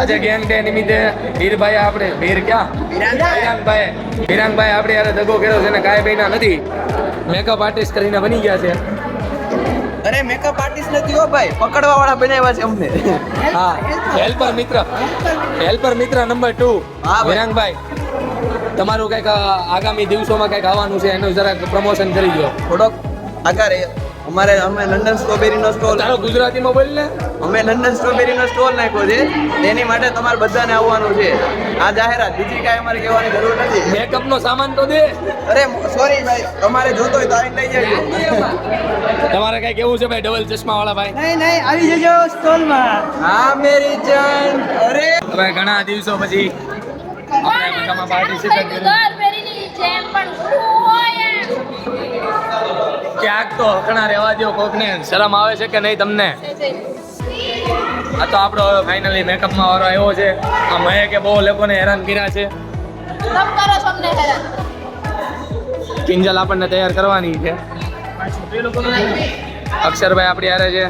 આજે gang day નિમિત્તે વીરભાઈ આપણે વીર ક્યાં? વિરાંગભાઈ. વિરાંગભાઈ આપણે યારે દગો કર્યો છે ને કાંઈ ભાઈના નથી. મેકઅપ આર્ટિસ્ટ કરીને બની ગયા છે. અરે મેકઅપ આર્ટિસ્ટ નથી હો ભાઈ પકડવા વાળા બનાવ્યા છે અમને. હા હેલ્પર મિત્ર. હેલ્પર મિત્ર નંબર ટુ હા, ભાઈ. વિરાંગભાઈ તમારું કંઈક આગામી દિવસોમાં કંઈક આવવાનું છે એનું જરાક પ્રમોશન કરી દો થોડોક આગળ અમારે અમે લંડન સ્ટ્રોબેરીનો સ્ટોલ તારો ગુજરાતીમાં બોલ ને. અમે લંડન સ્ટ્રોબેરીનો સ્ટોલ નાખ્યો છે. તેની માટે તમારે બધાને આવવાનું છે. આ જાહેરાત. બીજી કાંઈ અમારે કહેવાની જરૂર નથી. મેકઅપનો સામાન તો દે. અરે સોરી ભાઈ. તમારે જોતો હોય તો આવીને લઈ જજો. તમારે કઈ કેવું છે ભાઈ? ડબલ ચશ્મા વાળા ભાઈ. નહીં નહીં આવી જજો સ્ટોલમાં. હા મેરી જાન. અરે. હવે ઘણા દિવસો પછી આપણે બધામાં પાર્ટિસિપેટ કર્યું ગરબેરીની જેમ પણ હોય એમ. ક્યાંક તો હકણા રહેવા દો કોકને. શરમ આવે છે કે નહીં તમને? આ તો આપણો ફાઇનલી મેકઅપમાં વારો આવ્યો છે. આ મયકે બહુ લોકોને હેરાન કર્યા છે. તમ કરો છો હેરાન. કિંજલ આપણને તૈયાર કરવાની છે. અક્ષરભાઈ આપણી હારે છે.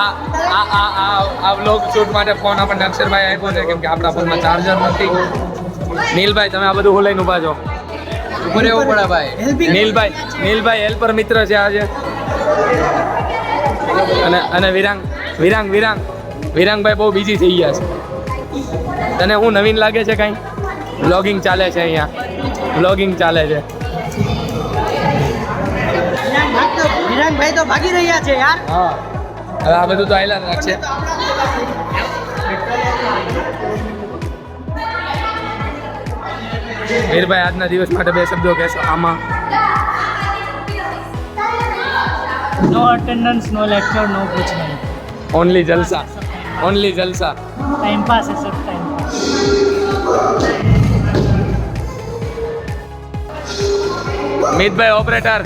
આ આ આ આ વ્લોગ શૂટ માટે ફોન આપણને અક્ષરભાઈ આપ્યો છે કેમ કે આપણા ફોનમાં ચાર્જર નથી. નીલભાઈ તમે આ બધું લઈને ઊભા છો? ઉપર રહેવું પડે ભાઈ નીલભાઈ નીલભાઈ હેલ્પર મિત્ર છે આજે. અને અને વિરાંગ વિરાંગ વિરાંગ. વિરાંગભાઈ બહુ બિઝી થઈ ગયા છે. તને હું નવીન લાગે છે કાંઈ? વ્લોગિંગ ચાલે છે અહીંયા. વ્લોગિંગ ચાલે છે. વિરાંગભાઈ તો ભાગી રહ્યા છે યાર. હા. હવે આ બધું તો આયલા છે રાખશે. મીરભાઈ આજના દિવસ માટે બે શબ્દો કહેશો. આમાં? નો અટેન્ડન્સ નો લેક્ચર નો કુછ નહીં. ઓનલી જલસા. ઓનલી જલસા. ટાઈમ પાસ હે સર ટાઈમ પાસ મિતભાઈ ઓપરેટર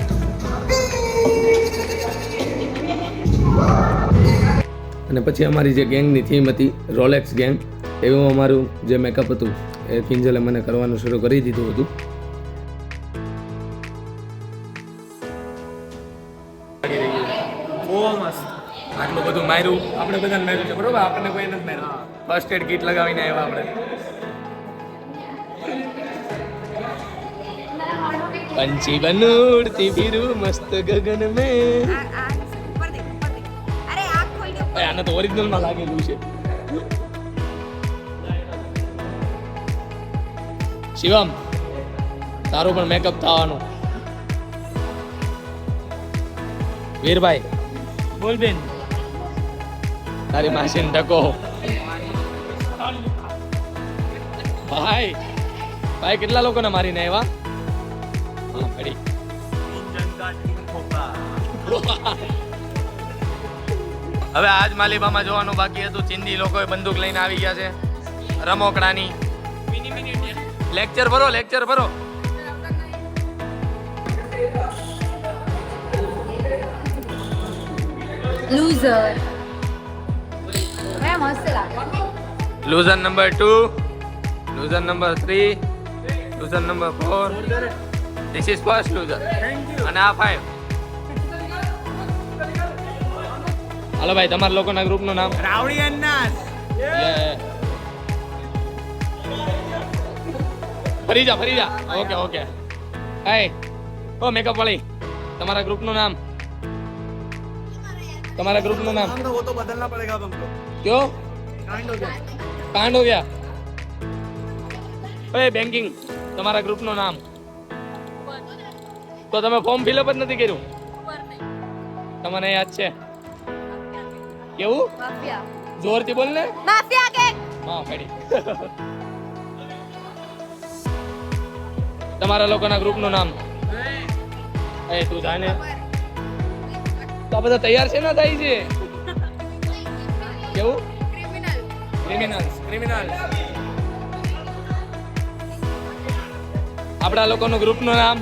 અને પછી અમારી જે ગેંગની થીમ હતી રોલેક્સ ગેંગ એવું અમારું જે મેકઅપ હતું. એ કિંજલે મને કરવાનું શરૂ કરી દીધું હતું. આટલું બધું માર્યું. આપણે બધાને માર્યું છે બરોબર? આપણને કોઈ નથી માર્યું. ફર્સ્ટ એડ કીટ લગાવીને આવ્યા આપણે. પંછી બનુડતી બીરુ મસ્ત ગગન મેં. આને તો ઓરિજિનલમાં લાગેલું છે. શિવમ તારું પણ મેકઅપ થવાનું. વીરભાઈ. બોલ બેન તારી માસીન ટકો ભાઈ ભાઈ કેટલા લોકોને મારીને આવ્યા હા પડી. હવે આજ માલિબામાં જોવાનું બાકી હતું. ચિંદી લોકોએ બંદૂક લઈને આવી ગયા છે. રમોકડાની. મિની મિની લેક્ચર ભરો લેક્ચર ભરો. લૂઝર મેં મસ્ત loser number 2 loser number 3 loser number 4 this is first loser અને આ 5 હાલો ભાઈ તમારા લોકોના ગ્રુપનું નામ? રાવડી અન્નાસ. ફરી જા ફરી જા ઓકે ઓકે હાય ઓ મેકઅપ વાળી તમારા ગ્રુપનું નામ તમારા ગ્રુપનું નામ वो तो बदलना पड़ेगा तुमको કયો કાંડ હો ગયા ઓય બેન્કિંગ તમારા ગ્રુપનું નામ તો તમે ફોર્મ ફિલઅપ જ નથી કર્યું તમને યાદ છે કેવું માફિયા જોરથી બોલ ને માફિયા કે હા ફેડી તમારા લોકોના ગ્રુપનું નામ? એ તું જાને તો આ બધા તૈયાર છે ને થાય છે કેવું? ક્રિમિનલ્સ ક્રિમિનલ્સ આપણા લોકોનું ગ્રુપનું નામ?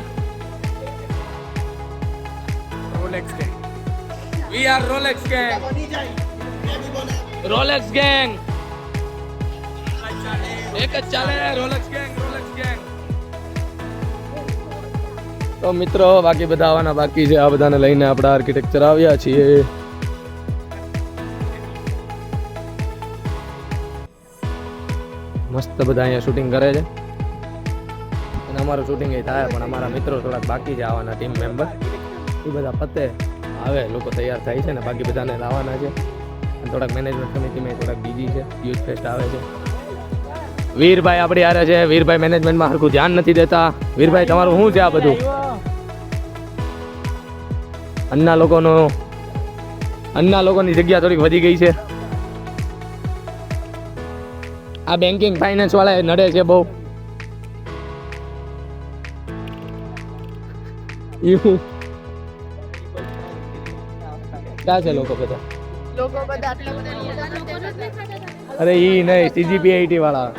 Rolex gang we are Rolex gang Rolex gang એક જ ચાલે. રોલેક્સ ગેંગ તો મિત્રો, બાકી બધા આવવાના બાકી છે. આ બધાને લઈને આપણા આર્કિટેક્ચર આવ્યા છીએ. મસ્ત બધા અહીંયા શૂટિંગ કરે છે. અને અમારું શૂટિંગ એ થાય, પણ અમારા મિત્રો થોડાક બાકી છે આવવાના ટીમ મેમ્બર એ બધા પતે આવે, લોકો તૈયાર થાય છે ને બાકી બધાને લાવવાના છે. અને થોડાક મેનેજમેન્ટ સમિતિમાં થોડાક બીજી છે. યુથ ફેસ્ટ આવે છે. વીરભાઈ આપણી હારે છે. વીરભાઈ મેનેજમેન્ટમાં સરખું ધ્યાન નથી દેતા. વીરભાઈ, તમારું શું છે આ બધું? અન્ના લોકોનો અન્ના લોકોની જગ્યા થોડીક વધી ગઈ છે. આ બેન્કિંગ ફાઇનાન્સ વાળા નડે છે બહુ. ક્યાં છે લોકો બધા? અરે ઈ નહીં સીજીપીઆઈટી વાળા.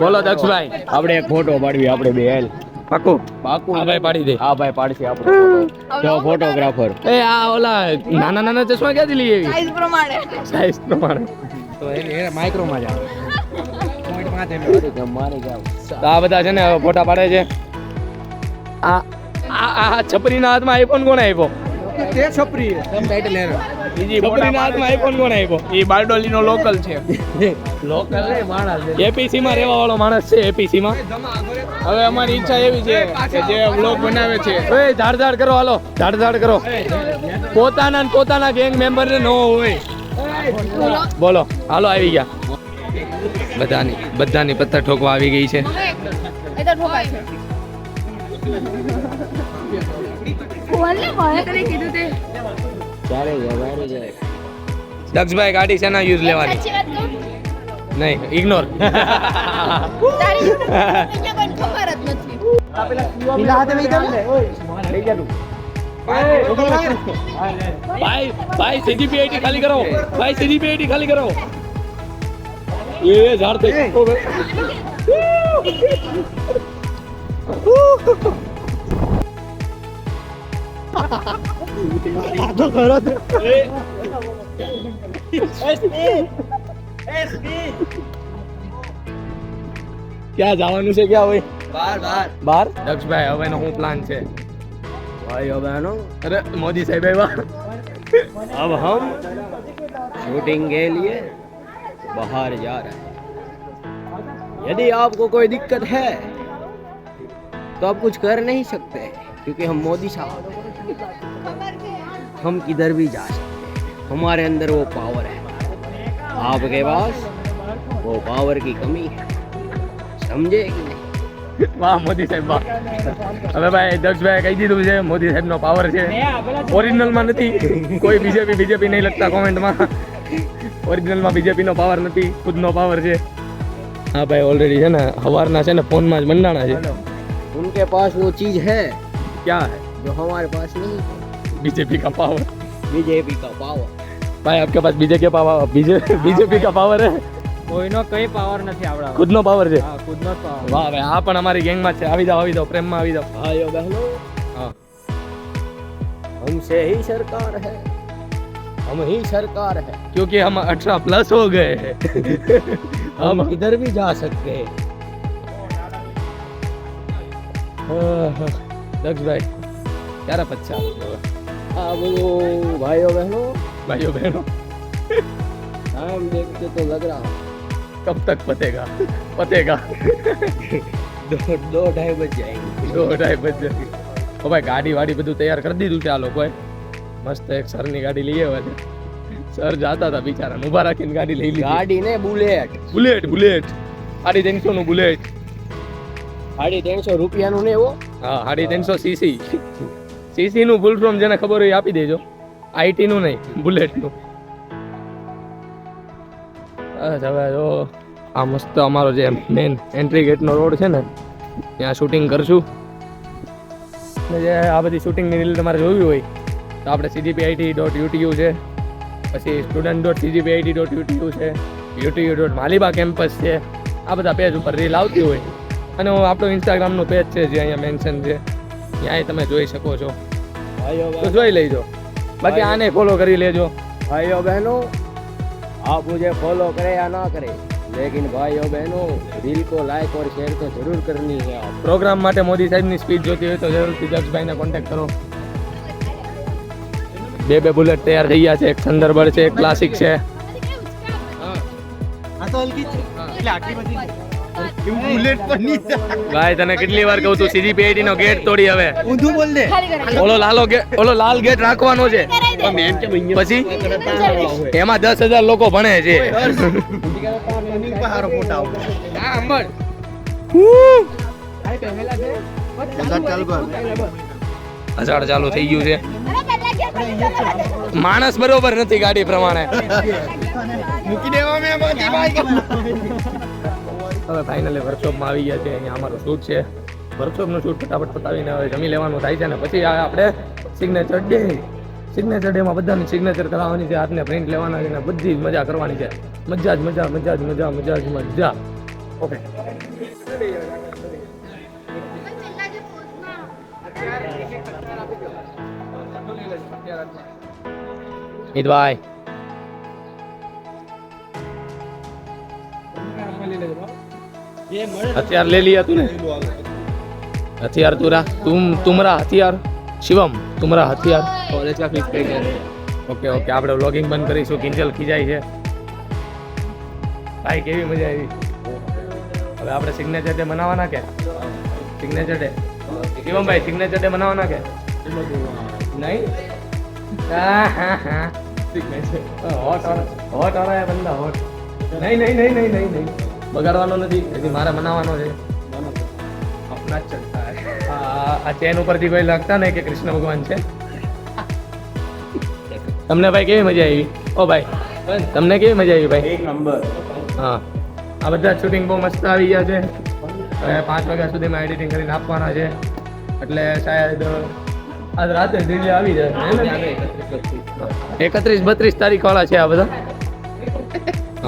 બોલો દક્ષભાઈ. આપણે એક ફોટો પાડવી આપણે બે હેલ. પાકું. પાકું હા ભાઈ પાડી દે. હા ભાઈ પાડશે આપણે. જો ફોટોગ્રાફર એ આ ઓલા નાના નાના ચશ્મા ક્યાંથી લઈ આવી સાઈઝ પ્રમાણે. સાઈઝ પ્રમાણે. તો એને માઇક્રોમાં જ આવે. મારે જાવ તો આ બધા છે ને ફોટા પાડે છે. આ આ આ છપરીના હાથમાં આઈફોન કોણ આપ્યો? તે છપરી. છપરીના હાથમાં આઈફોન કોણે આપ્યો. એ બારડોલીનો લોકલ છે. લોકલ ને માણસ એપીસી માં રહેવા વાળો માણસ છે એપીસી માં. હવે અમારી ઈચ્છા એવી છે કે જે વ્લોગ બનાવે છે. એ ધાડ ધાડ કરો. હાલો ધાડ ધાડ કરો પોતાના ને પોતાના ગેંગ મેમ્બર ને નો હોય. બોલો. હાલો આવી ગયા. બધાની બધાની પથ્થર ઠોકવા આવી ગઈ છે. કીધું તે દક્ષભાઈ ગાડી શેના યુઝ લેવાની સાચી વાત કહું નહીં ઇગ્નોર તારી અહીંયા કોઈ ખબર જ નથી ભાઈ ભાઈ સીધી પીઆઈટી ખાલી કરો ભાઈ સીધી પીઆઈટી ખાલી કરો એ ઝાડ દે ક્યાં જવાનું છે ક્યાં હોય બાર બાર બાર દક્ષભાઈ હવે શું પ્લાન છે ભાઈઓ બહેનો અરે મોદી સાહેબ આવ્યા अब हम शूटिंग के लिए बाहर जा रहे हैं यदि आपको कोई दिक्कत है तो आप कुछ कर नहीं सकते क्योंकि हम मोदी साहब हैं। हम किधर भी जा सकते हैं हमारे अंदर वो पावर है आपके पास वो पावर की कमी है समझे कि नहीं વાહ મોદી સાહેબ વાહ હવે ભાઈ દક્ષભાઈ કહી દીધું છે મોદી સાહેબ નો પાવર છે ઓરિજિનલ માં નથી કોઈ બીજેપી બીજેપી નહીં લખતા કોમેન્ટમાં ઓરિજિનલ માં બીજેપી નો પાવર નથી ખુદનો પાવર છે હા ભાઈ ઓલરેડી છે ને સવારના છે ને ફોનમાં જ મંડાણા છે उनके पास वो चीज है ક્યાં હે जो हमारे पास नहीं है बीजेपी का पावर बीजेपी का पावर भाई आपके पास बीजेपी का पावर बीजे बीजेपी का पावर है કોઈનો કઈ પાવર નથી આવડા ખુદનો પાવર છે હા ખુદનો જ પાવર વાહ ભાઈ આ પણ અમારી ગેંગમાં જ છે આવી જાઓ આવી જાઓ પ્રેમમાં આવી જાઓ भाइयों बहनों हाँ हमसे ही सरकार है हम ही सरकार है क्योंकि हम अठारह प्लस हो गए हैं हम हम किधर भी जा सकते हैं दक्ष भाई ક્યારે પચ્છા अब वो भाइयों बहनों भाइयों बहनों टाइम देखते तो लग रहा कब तक पतेगा पतेगा दो दो ढाई बज जाएंगे દો ઢાઈ બજે ઓ ભાઈ ગાડી વાડી બધું તૈયાર કરી દીધું છે આ લોકોએ મસ્ત એક સરની ગાડી લઈ આવ્યા છે સર જાતા હતા બિચારા ઊભા રાખીને ગાડી લઈ લીધી ગાડી ને બુલેટ બુલેટ બુલેટ સાડી ત્રણસો નું બુલેટ સાડી ત્રણસો રૂપિયાનું ને એવો હા સાડી ત્રણસો સીસી સીસીનું ફૂલ ફોર્મ જેને ખબર હોય આપી દેજો. આઈટીનું નહીં, બુલેટનું. હવે જો, આ મસ્ત અમારો જે મેન એન્ટ્રી ગેટનો રોડ છે ને, ત્યાં શૂટિંગ કરશું. ને જે આ બધી શૂટિંગની રીલ તમારે જોવી હોય, તો આપણે સીજીપીઆઈટી ડોટ યુટીયુ છે. પછી student dot CGPIT dot UTU છે યુટીયુ ડોટ માલિબા કેમ્પસ છે. આ બધા પેજ ઉપર રીલ આવતી હોય. અને હું આપણો ઇન્સ્ટાગ્રામનો પેજ છે જે અહીંયા મેન્શન છે, ત્યાંય તમે જોઈ શકો છો. તો જોઈ લેજો બાકી આને ફોલો કરી લેજો भाइयों बहनों आप मुझे फॉलो करें या ना करें लेकिन भाइयों बहनों दिल को लाइक और शेयर तो जरूर करनी है आप પ્રોગ્રામ માટે મોદી સાહેબની સ્પીચ જોતી હોય તો જરૂરથી દક્ષભાઈને કોન્ટેક્ટ કરો બે બે બુલેટ તૈયાર થઈ ગયા છે એક થંડરબર્ડ છે એક ક્લાસિક છે આ તો હલકી જ છે એટલે આટલી બધી બુલેટ પર નહીં ભાઈ તને કેટલી વાર કહું છું સીજીપીઆઈટી નો ગેટ તોડી હવે. ઊંધું બોલ દે. ઓલો લાલો ગેટ ઓલો લાલ ગેટ રાખવાનો છે. પછી? એમાં દસ હજાર લોકો ભણે છે. હજાર અષાઢ ચાલુ થઈ ગયું છે. માણસ બરોબર નથી ગાડી પ્રમાણે. મૂકી દેવા મેં બાકી બાઈક. હવે ફાઇનલી વર્કશોપમાં આવી ગયા છે. અહીંયા અમારું શૂટ છે. વર્કશોપનું શૂટ ફટાફટ પતાવીને હવે જમી લેવાનું થાય છે ને પછી આપણે સિગ્નેચર ડે સિગ્નેચર ડેમાં બધાની સિગ્નેચર કરાવવાની છે. હાથને પ્રિન્ટ લેવાના છે ને બધી જ મજા કરવાની છે. મજા જ મજા મજા જ મજા મજા જ મજા. ઓકે ઈદભાઈ. हथियार ले लिया तूने हथियार तुरा तुम तुम्हारा हथियार शिवम तुम्हारा हथियार कॉलेज का फिक्स पे ઓકે ઓકે આપણે વ્લોગિંગ બંધ કરીશું કિંજલ ખીજાય છે ભાઈ કેવી મજા આવી હવે આપણે સિગ્નેચર ડે મનાવવાના કે સિગ્નેચર ડે શિવમભાઈ સિગ્નેચર ડે મનાવવાના કે નહીં હા હા હા સિગ્નેચર હોટ હોટ વાળા બંદા હોટ નહીં નહીં નહીં નહીં નહીં નહીં બગાડવાનો નથી એથી મારે મનાવવાનો છે. આપણા જ ચલતા આ ચેન ઉપરથી કોઈ લાગતા ને કે કૃષ્ણ ભગવાન છે. તમને ભાઈ કેવી મજા આવી? ઓ ભાઈ તમને કેવી મજા આવી ભાઈ? એક નંબર. હા. આ બધા શૂટિંગ બહુ મસ્ત આવી ગયા છે. હવે પાંચ વાગ્યા સુધીમાં એડિટિંગ કરીને આપવાના છે. એટલે શાયદ આજ રાતે દિલ્હી આવી જાય. એકત્રીસ બત્રીસ. તારીખ વાળા છે આ બધા.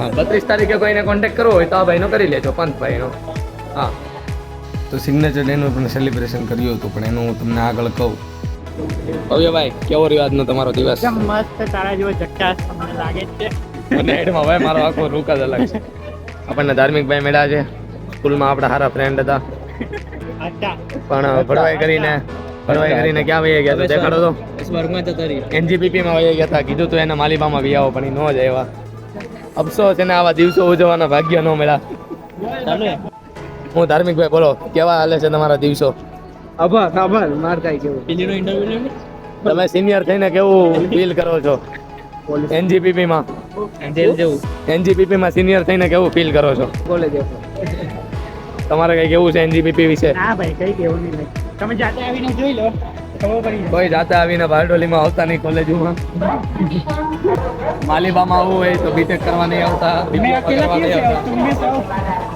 હા બત્રીસ તારીખે કોઈને કોન્ટેક્ટ કરવો હોય તો આ ભાઈનો કરી લેજો પંતભાઈનો હા. તો સિગ્નેચર ડેનું પણ સેલિબ્રેશન કર્યું હતું પણ એનું હું તમને આગળ કહું. ભવ્યભાઈ કેવો રહ્યો આજનો તમારો દિવસ? મસ્ત તારા જેવો ઝટકાસ તમને લાગે છે. મને હેડમાં ભાઈ મારો આખો રૂક જ અલગ છે. આપણને ધાર્મિક ભાઈ મળ્યા છે. સ્કૂલમાં આપણા સારા ફ્રેન્ડ હતા. પણ ભડવાઈ કરીને ભડવાઈ કરીને ક્યાં વહી ગયા તો? દેખાડો તો. એનજીપીપી માં વહી ગયા હતા. કીધું તો એને માલિબામાં વિયાવો પણ એ ન જ આવ્યા. અફસોસ એને આવા દિવસો ઉજવવાના ભાગ્ય ન મળ્યા. હું ધાર્મિક ભાઈ બોલો કેવા હાલે છે તમારા દિવસો? આભાર આભાર માર કાઈ કેવું. પેલીનો ઇન્ટરવ્યુ તમે સિનિયર થઈને કેવું ફીલ કરો છો? એનજીપીપી માં? એનજીપીપી માં સિનિયર થઈને કેવું ફીલ કરો છો? કોલેજ તમારે કઈ કેવું છે એનજીપીપી વિશે? ના ભાઈ કઈ કેવું નહીં. તમે જાતે આવીને જોઈ લો. ભાઈ રાતે આવીને બારડોલીમાં આવતા નહીં કોલેજમાં. માલીબામાં આવવું હોય તો બીટેક કરવા નહીં આવતા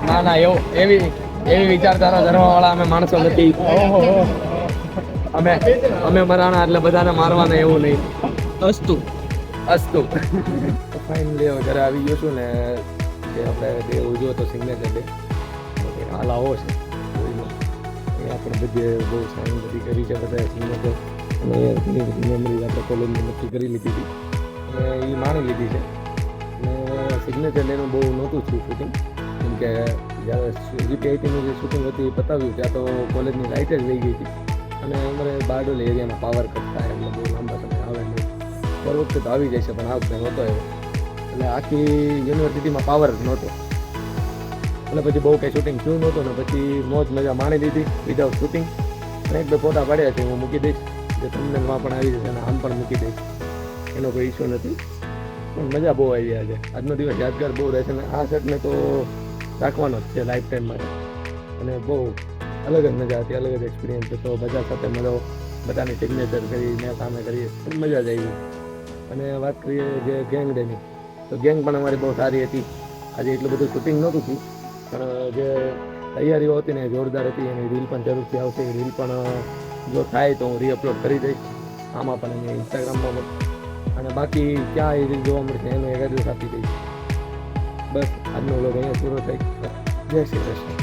ના ના એવું એવી એવી વિચારધારા ધરવા વાળા અમે માણસો નથી. અમે અમે મરાણા એટલે બધાને મારવાના એવું નહીં. અસ્તુ. અસ્તુ. ફાઇનલી હવે જ્યારે આવી ગયો છું ને આપણે ડે ઉજવો તો સિગ્નેચર ડે હાલ આવો છે. લો. આપણે બધે બહુ સારી બધી કરી છે, બધા સિગ્નેચર અને ઘણી બધી મેમરીઝ આપણે કોલેજની નક્કી કરી લીધી હતી. અને એ માણી લીધી છે. અને સિગ્નેચર ડેનું બહુ નહોતું થયું શૂટિંગ કેમ કે જ્યારે જીપીઆઈટીનું જે શૂટિંગ હતું એ પતાવ્યું ત્યાં તો કોલેજની લાઇટ જ લઈ ગઈ હતી. અને અમારે બારડોલી એરિયામાં પાવર કટ થાય એટલે બહુ લાંબા સમય આવે નહીં. દર વખતે તો આવી જાય છે, પણ આ વખતે નહોતો એવો એટલે આખી યુનિવર્સિટીમાં પાવર જ નહોતો. એટલે પછી બહુ કંઈ શૂટિંગ થયું નહોતું ને પછી મોજ મજા માણી લીધી વિધાઉટ શૂટિંગ અને એક બે ફોટા પાડ્યા છે, હું મૂકી દઈશ. જે તમને પણ આવી જશે અને આમ પણ મૂકી દઈશ. એનો કોઈ ઇસ્યુ નથી. પણ મજા બહુ આવી આજે આજનો દિવસ યાદગાર બહુ રહેશે અને આ સેટને તો રાખવાનો જ છે લાઈફ ટાઈમ માટે. અને બહુ અલગ જ મજા હતી, અલગ જ એક્સપિરિયન્સ હતો. બધા સાથે મળો, બધાની સિગ્નેચર કરી, મેં સામે કરી પણ મજા જ આવી. અને વાત કરીએ જે ગેંગ ડેની તો ગેંગ પણ અમારી બહુ સારી હતી. આજે એટલું બધું શૂટિંગ નહોતું થયું. પણ જે તૈયારીઓ હતી ને જોરદાર હતી, એની રીલ પણ જરૂરથી આવશે. એ રીલ પણ જો થાય તો હું રીઅપલોડ કરી દઈશ. આમાં પણ એની ઇન્સ્ટાગ્રામમાં પણ અને બાકી ક્યાં એ રીલ જોવા મળશે એનું એક એડ્રેસ આપી દઈશ. બસ, આજનો વ્લોગ અહીંયા પૂરો થઈ જય શ્રી કૃષ્ણ.